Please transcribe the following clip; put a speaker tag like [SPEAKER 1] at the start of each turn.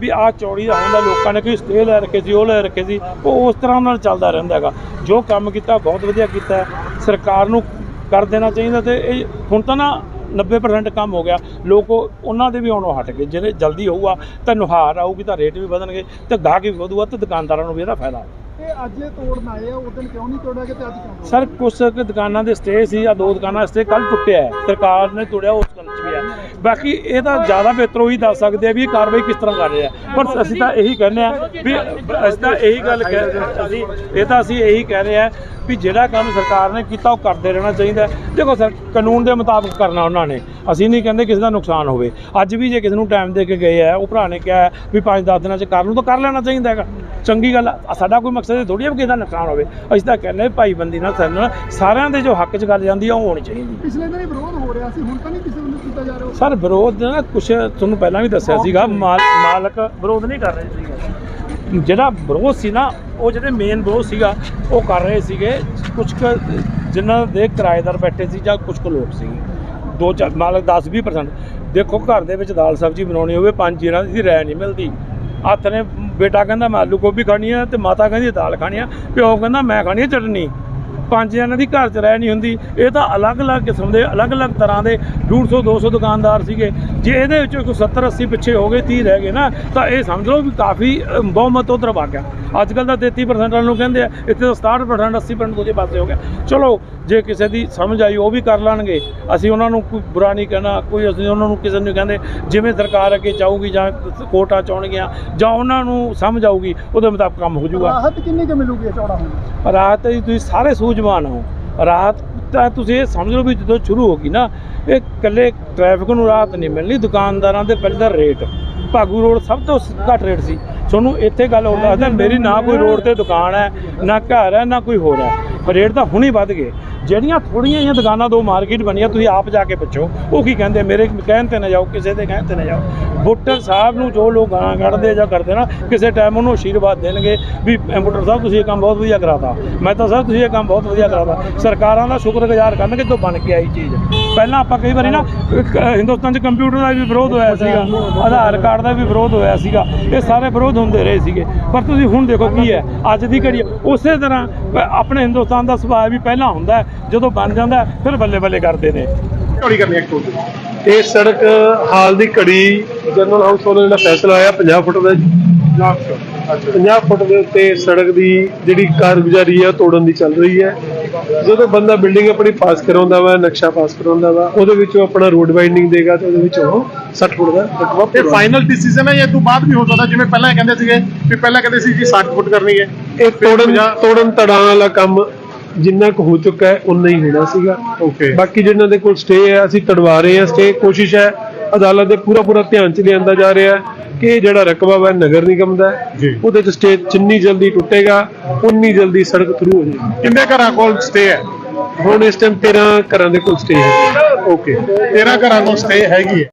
[SPEAKER 1] ਵੀ ਆਹ ਚੌੜੀ ਦਾ ਹੁੰਦਾ ਲੋਕਾਂ ਨੇ ਕੋਈ ਸਟੇ ਲੈ ਰੱਖੇ ਸੀ ਉਹ ਲੈ ਰੱਖੇ ਸੀ ਉਹ ਉਸ ਤਰ੍ਹਾਂ ਨਾਲ ਚੱਲਦਾ ਰਹਿੰਦਾ ਹੈਗਾ। ਜੋ ਕੰਮ ਕੀਤਾ ਬਹੁਤ ਵਧੀਆ ਕੀਤਾ। ਸਰਕਾਰ ਨੂੰ ਕਰ ਦੇਣਾ ਚਾਹੀਦਾ ਤੇ ਇਹ ਹੁਣ ਤਾਂ ਨਾ 90% ਕੰਮ ਹੋ ਗਿਆ। ਲੋਕ ਉਹ- ਉਹਨਾਂ ਦੇ ਵੀ ਆਉਣੋਂ ਹਟ ਗਏ। ਜਿਹੜੇ ਜਲਦੀ ਹੋਊਗਾ ਤਾਂ ਨੁਹਾਰ ਆਊਗੀ ਤਾਂ ਰੇਟ ਵੀ ਵਧਣਗੇ ਤੇ ਗਾਹਕ ਵੀ ਵਧੂਗਾ ਤੇ ਦੁਕਾਨਦਾਰਾਂ ਨੂੰ ਵੀ ਇਹਦਾ ਫਾਇਦਾ।
[SPEAKER 2] ਤੇ ਅੱਜ ਇਹ ਤੋੜਨ ਆਏ ਆ ਉਸ ਦਿਨ ਕਿਉਂ ਨਹੀਂ ਤੋੜਿਆ ਕਿ ਤੇ ਅੱਜ ਕਿਉਂ ਤੋੜਿਆ?
[SPEAKER 1] ਸਰ ਕੁਛ ਦੁਕਾਨਾਂ ਦੇ ਸਟੇ ਸੀ ਆ ਦੋ ਦੁਕਾਨਾਂ ਸਟੇ ਕੱਲ ਟੁੱਟਿਆ ਸਰਕਾਰ ਨੇ ਤੋੜਿਆ ਉਸ ਬਾਕੀ ਇਹ ਤਾਂ ਜ਼ਿਆਦਾ ਬਿਹਤਰ ਉਹੀ ਦੱਸ ਸਕਦੇ ਆ ਵੀ ਇਹ ਕਾਰਵਾਈ ਕਿਸ ਤਰ੍ਹਾਂ ਕਰ ਰਹੇ ਆ। ਪਰ ਅਸੀਂ ਤਾਂ ਇਹੀ ਕਹਿੰਦੇ ਆ ਵੀ ਅਸੀਂ ਤਾਂ ਇਹੀ ਗੱਲ ਕਹਿ ਅਸੀਂ, ਇਹ ਤਾਂ ਅਸੀਂ ਇਹੀ ਕਹਿ ਰਹੇ ਆ ਵੀ ਜਿਹੜਾ ਕੰਮ ਸਰਕਾਰ ਨੇ ਕੀਤਾ ਉਹ ਕਰਦੇ ਰਹਿਣਾ ਚਾਹੀਦਾ ਦੇਖੋ ਸਰ, ਕਾਨੂੰਨ ਦੇ ਮੁਤਾਬਕ ਕਰਨਾ ਉਹਨਾਂ ਨੇ। ਅਸੀਂ ਨਹੀਂ ਕਹਿੰਦੇ ਕਿਸੇ ਦਾ ਨੁਕਸਾਨ ਹੋਵੇ। ਅੱਜ ਵੀ ਜੇ ਕਿਸੇ ਨੂੰ ਟਾਈਮ ਦੇ ਕੇ ਗਏ ਆ, ਉਹ ਭਰਾ ਨੇ ਕਿਹਾ ਵੀ 5-10 ਦਿਨਾਂ 'ਚ ਕਰ ਲੂ ਤਾਂ ਕਰ ਲੈਣਾ ਚਾਹੀਦਾ ਹੈਗਾ। ਚੰਗੀ ਗੱਲ ਆ। ਸਾਡਾ ਕੋਈ ਮਕਸਦ ਥੋੜੀ ਹੈ ਵੀ ਕਿਸੇ ਦਾ ਨੁਕਸਾਨ ਹੋਵੇ। ਅਸੀਂ ਤਾਂ ਕਹਿੰਦੇ ਭਾਈਬੰਦੀ ਨਾਲ ਸਾਡੇ ਨਾਲ ਸਾਰਿਆਂ ਦੇ ਜੋ ਹੱਕ 'ਚ ਗੱਲ ਜਾਂਦੀ ਆ ਉਹ ਹੋਣੀ ਚਾਹੀਦੀ
[SPEAKER 2] ਪਿਛਲੇ ਦਿਨ ਵਿਰੋਧ ਹੋ ਰਿਹਾ ਸੀ ਹੁਣ ਤਾਂ ਨਹੀਂ ਕਿਸੇ ਵੱਲੋਂ ਕੀਤਾ ਜਾ ਰਿਹਾ
[SPEAKER 1] ਸਰ ਵਿਰੋਧ ਨਾ ਕੁਛ ਤੁਹਾਨੂੰ ਪਹਿਲਾਂ ਵੀ ਦੱਸਿਆ ਸੀਗਾ ਮਾਲ- ਮਾਲਕ ਵਿਰੋਧ ਨਹੀਂ ਕਰ ਰਹੇ ਸੀਗੇ। ਜਿਹੜਾ ਵਿਰੋਧ ਸੀ ਨਾ ਉਹ ਜਿਹੜੇ ਮੇਨ ਵਿਰੋਧ ਸੀਗਾ ਉਹ ਕਰ ਰਹੇ ਸੀਗੇ। ਕੁਝ ਕੁ ਜਿਨ੍ਹਾਂ ਦੇ ਕਿਰਾਏਦਾਰ ਬੈਠੇ ਸੀ ਜਾਂ ਕੁਝ ਕੁ ਲੋਕ ਸੀਗੇ। ਦੋ ਚਾਰ ਮਾਲਕ 10 20% ਦੇਖੋ ਘਰ ਦੇ ਵਿੱਚ ਦਾਲ ਸਬਜ਼ੀ ਬਣਾਉਣੀ ਹੋਵੇ ਪੰਜ ਜੀਰਾਂ ਦੀ ਰਹਿ ਨਹੀਂ ਮਿਲਦੀ। ਹੱਥ ਨੇ ਬੇਟਾ ਕਹਿੰਦਾ ਮੈਂ ਆਲੂ ਗੋਭੀ ਖਾਣੀ ਆ ਤੇ ਮਾਤਾ ਕਹਿੰਦੀ ਦਾਲ ਖਾਣੀ ਆ। ਪਿਓ ਕਹਿੰਦਾ ਮੈਂ ਖਾਣੀ ਆ ਚਟਨੀ। ਪੰਜ ਜਣਾਂ ਦੀ ਘਰ 'ਚ ਰਹਿ ਨਹੀਂ ਹੁੰਦੀ। ਇਹ ਤਾਂ ਅਲੱਗ-ਅਲੱਗ ਕਿਸਮ ਦੇ, ਅਲੱਗ-ਅਲੱਗ ਤਰ੍ਹਾਂ ਦੇ 150 200 ਦੁਕਾਨਦਾਰ ਸੀਗੇ। ਜੇ ਇਹਦੇ ਵਿੱਚੋਂ ਕੋਈ 70 80 ਪਿੱਛੇ ਹੋ ਗਏ 30 ਰਹਿ ਗਏ ਨਾ ਤਾਂ ਇਹ ਸਮਝ ਲਓ ਵੀ ਕਾਫੀ ਬਹੁਮਤ ਉਧਰ ਵਗ ਗਿਆ। ਅੱਜ ਕੱਲ ਤਾਂ 33% ਵਾਲ ਨੂੰ ਕਹਿੰਦੇ ਆ ਇੱਥੇ ਤਾਂ 67% 80% ਦੂਜੇ ਪਾਸੇ ਹੋ ਗਿਆ। ਚਲੋ ਜੇ ਕਿਸੇ ਦੀ ਸਮਝ ਆਈ ਉਹ ਵੀ ਕਰ ਲੈਣਗੇ। ਅਸੀਂ ਉਹਨਾਂ ਨੂੰ ਕੋਈ ਬੁਰਾ ਨਹੀਂ ਕਹਿਣਾ ਕੋਈ ਅਸੀਂ ਉਹਨਾਂ ਨੂੰ ਕਿਸੇ ਨੂੰ ਕਹਿੰਦੇ ਜਿਵੇਂ ਸਰਕਾਰ ਅੱਗੇ ਚਾਹੂਗੀ ਜਾਂ ਕੋਟਾ ਚਾਉਣਗੀਆਂ ਜਾਂ ਉਹਨਾਂ ਨੂੰ ਸਮਝ ਆਊਗੀ ਉਹਦੇ ਮੁਤਾਬਕ ਕੰਮ ਹੋ ਜਾਊਗਾ।
[SPEAKER 2] ਰਾਹਤ ਕਿੰਨੀ ਕੁ ਮਿਲੂਗੀ ਚੌੜਾ ਹੋਣ
[SPEAKER 1] ਰਾਤ ਦੀ ਤੁਸੀਂ ਸਾਰੇ ਸੂਝਵਾਨ ਹੋ। ਰਾਤ ਤਾਂ ਤੁਸੀਂ ਇਹ ਸਮਝ ਲਓ ਵੀ ਜਦੋਂ ਸ਼ੁਰੂ ਹੋ ਗਈ ਨਾ, ਇਹ ਇਕੱਲੇ ਟ੍ਰੈਫਿਕ ਨੂੰ ਰਾਤ ਨਹੀਂ ਮਿਲਣੀ, ਦੁਕਾਨਦਾਰਾਂ ਦੇ ਪਹਿਲੇ ਦਾ ਰੇਟ ਭਾਗੂ ਰੋਡ ਸਭ ਤੋਂ ਘੱਟ ਰੇਟ ਸੀ। ਤੁਹਾਨੂੰ ਇੱਥੇ ਗੱਲ ਹੋਰ ਦੱਸਦਾ, ਮੇਰੀ ਨਾ ਕੋਈ ਰੋਡ ਤੇ ਦੁਕਾਨ ਹੈ, ਨਾ ਘਰ ਹੈ, ਨਾ ਕੋਈ ਹੋਰ ਹੈ ਰੇਟ ਤਾਂ ਹੁਣੇ ਵੱਧ ਗਏ। ਜਿਹੜੀਆਂ ਥੋੜੀਆਂ ਜਿਹੀਆਂ ਦੁਕਾਨਾਂ ਦੋ ਮਾਰਕੀਟ ਬਣੀਆਂ, ਤੁਸੀਂ ਆਪ ਜਾ ਕੇ ਪੁੱਛੋ। ਉਹ ਕੀ ਕਹਿੰਦੇ, ਮੇਰੇ ਕਹਿਣ ਤੇ ਨਾ ਜਾਓ, ਕਿਸੇ ਦੇ ਕਹਿਣ ਤੇ ਨਾ ਜਾਓ। ਬੁੱਟਰ ਸਾਹਿਬ ਨੂੰ ਜੋ ਲੋਕ ਗਾਣਾ ਕੱਢਦੇ ਜਾਂ ਕਰਦੇ ਨਾ, ਕਿਸੇ ਟਾਈਮ ਉਹਨੂੰ ਆਸ਼ੀਰਵਾਦ ਦੇਣਗੇ ਵੀ ਬੁੱਟਰ ਸਾਹਿਬ, ਤੁਸੀਂ ਇਹ ਕੰਮ ਬਹੁਤ ਵਧੀਆ ਕਰਾਤਾ। ਮੈਂ ਤਾਂ ਸਾਹਿਬ ਤੁਸੀਂ ਇਹ ਕੰਮ ਬਹੁਤ ਵਧੀਆ ਕਰਾਤਾ। ਸਰਕਾਰਾਂ ਦਾ ਸ਼ੁਕਰਗੁਜ਼ਾਰ ਕਰਨਗੇ ਤੋਂ ਬਣ ਕੇ ਆਈ ਚੀਜ਼। ਪਹਿਲਾਂ ਆਪਾਂ ਕਈ ਵਾਰੀ ਨਾ ਹਿੰਦੁਸਤਾਨ 'ਚ ਕੰਪਿਊਟਰ ਦਾ ਵੀ ਵਿਰੋਧ ਹੋਇਆ ਸੀਗਾ, ਆਧਾਰ ਕਾਰਡ ਦਾ ਵੀ ਵਿਰੋਧ ਹੋਇਆ ਸੀਗਾ, ਇਹ ਸਾਰੇ ਵਿਰੋਧ ਹੁੰਦੇ ਰਹੇ ਸੀਗੇ। ਪਰ ਤੁਸੀਂ ਹੁਣ ਦੇਖੋ ਕੀ ਹੈ, ਅੱਜ ਦੀ ਘੜੀ, ਉਸੇ ਤਰ੍ਹਾਂ ਆਪਣੇ ਹਿੰਦੁਸਤਾਨ ਦਾ ਸੁਭਾਅ ਵੀ ਪਹਿਲਾਂ ਹੁੰਦਾ ਜਦੋਂ ਬਣ ਜਾਂਦਾ ਫਿਰ ਬੱਲੇ ਬੱਲੇ ਕਰਦੇ ਨੇ।
[SPEAKER 2] ਚੌੜੀ ਕਰਨੀ ਹੈ ਟੋਟਲ
[SPEAKER 3] ਇਹ ਸੜਕ ਹਾਲ ਦੀ ਘੜੀ ਜਨਰਲ ਹਾਊਸ ਵੱਲੋਂ ਜਿਹੜਾ ਫੈਸਲਾ ਆਇਆ 50 ਫੁੱਟ ਦਾ 50 ਫੁੱਟ ਦੇ ਉੱਤੇ ਸੜਕ ਦੀ ਜਿਹੜੀ ਕਾਰਗੁਜ਼ਾਰੀ ਹੈ ਤੋੜਨ ਦੀ ਚੱਲ ਰਹੀ ਹੈ। ਜਦੋਂ ਬੰਦਾ ਬਿਲਡਿੰਗ ਆਪਣੀ ਪਾਸ ਕਰਾਉਂਦਾ ਵਾ ਨਕਸ਼ਾ ਪਾਸ ਕਰਾਉਂਦਾ ਵਾ ਉਹਦੇ ਵਿੱਚ ਉਹ ਆਪਣਾ ਰੋਡ ਵਾਈਡਨਿੰਗ ਦੇਗਾ ਤੇ ਉਹਦੇ ਵਿੱਚ ਉਹ 60 ਫੁੱਟ ਦਾ ਰਕਬਾ
[SPEAKER 2] ਇਹ
[SPEAKER 3] ਪੂਰਾ
[SPEAKER 2] ਫਾਈਨਲ ਡਿਸੀਜਨ ਹੈ ਜਾਂ ਇਹ ਤੋਂ ਬਾਅਦ ਵੀ ਹੋ ਸਕਦਾ ਜਿਵੇਂ ਪਹਿਲਾਂ ਇਹ ਕਹਿੰਦੇ ਸੀਗੇ ਵੀ ਪਹਿਲਾਂ ਕਹਿੰਦੇ ਸੀ ਜੀ 60 ਫੁੱਟ ਕਰਨੀ ਹੈ।
[SPEAKER 3] ਇਹ ਤੋੜਨ ਤੋੜਨ ਤੜਾਂ ਵਾਲਾ ਕੰਮ ਜਿੰਨਾ ਕੁ ਹੋ ਚੁੱਕਾ ਹੈ ਉਨਾ ਹੀ ਹੋਣਾ ਸੀਗਾ।
[SPEAKER 2] ਓਕੇ
[SPEAKER 3] ਬਾਕੀ ਜਿਹਨਾਂ ਦੇ ਕੋਲ ਸਟੇ ਹੈ ਅਸੀਂ ਤੜਵਾ ਰਹੇ ਹਾਂ। ਸਟੇ ਕੋਸ਼ਿਸ਼ ਹੈ ਅਦਾਲਤ ਦੇ ਪੂਰਾ ਪੂਰਾ ਧਿਆਨ ਚ ਲਿਆਂਦਾ ਜਾ ਰਿਹਾ ਹੈ ਕਿ ਇਹ ਜਿਹੜਾ ਰਕਬਾ ਵਾ ਨਗਰ ਨਿਗਮ ਦਾ ਹੈ।
[SPEAKER 2] ਜੀ।
[SPEAKER 3] ਉਹਦੇ ਚ ਸਟੇ ਜਿੰਨੀ ਜਲਦੀ ਟੁੱਟੇਗਾ ਉਨੀ ਜਲਦੀ ਸੜਕ ਥਰੂ ਹੋ ਜਾਏਗੀ।
[SPEAKER 2] ਕਿੰਨੇ ਘਰਾਂ ਕੋਲ ਸਟੇ ਹੈ?
[SPEAKER 3] ਹੁਣ ਇਸ ਟਾਈਮ 13 ਘਰਾਂ ਦੇ ਕੋਲ ਸਟੇ ਹੈ।
[SPEAKER 2] ਓਕੇ 13 ਘਰਾਂ ਕੋਲ ਸਟੇ ਹੈਗੀ ਹੈ।